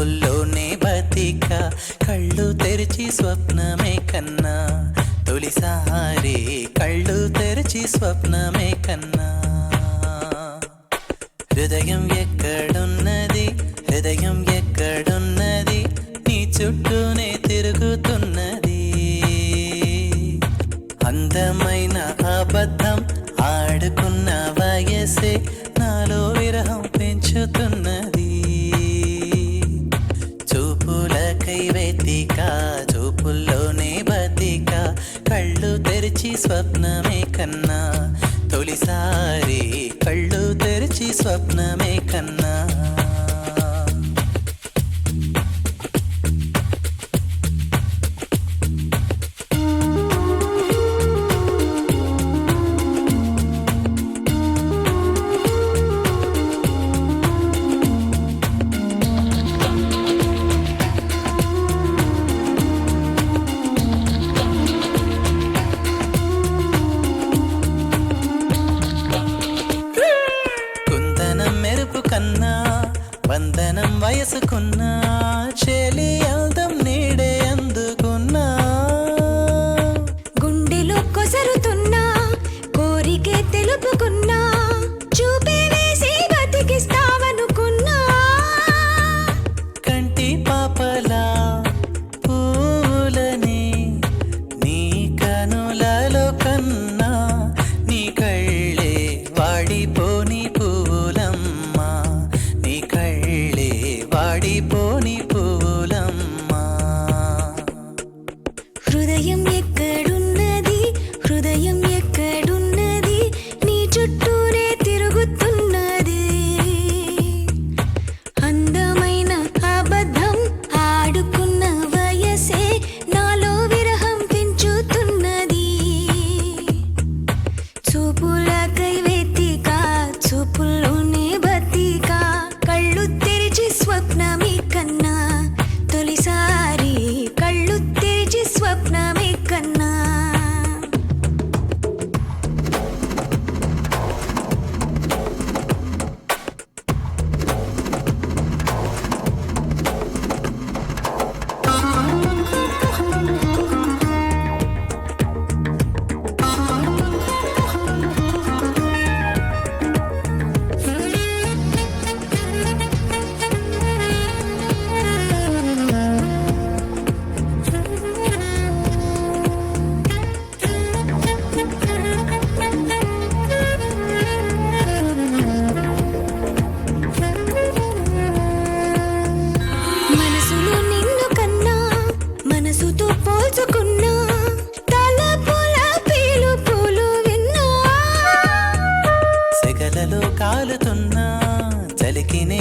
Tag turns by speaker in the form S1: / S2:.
S1: చూపుల్లోనే బతిక కళ్ళు తెరిచి స్వప్నమే కన్నా. తొలిసారి కళ్ళు తెరిచి స్వప్నమే కన్నా. హృదయం ఎక్కడున్నది? హృదయం ఎక్కడున్నది? నీ చుట్టూనే తిరుగుతున్నది. అందమైన అబద్ధం ఆడుకున్న వయసే తెరిచి స్వప్నమే కన్నా తొలిసారి కళ్ళు తెరిచి స్వప్నమే కన్నా.
S2: చేసుకున్నా ஹயம் எக்க రుచుతో పోల్చుకున్నా తల పూలు విన్నా.
S1: కాలుతున్నా చలికినే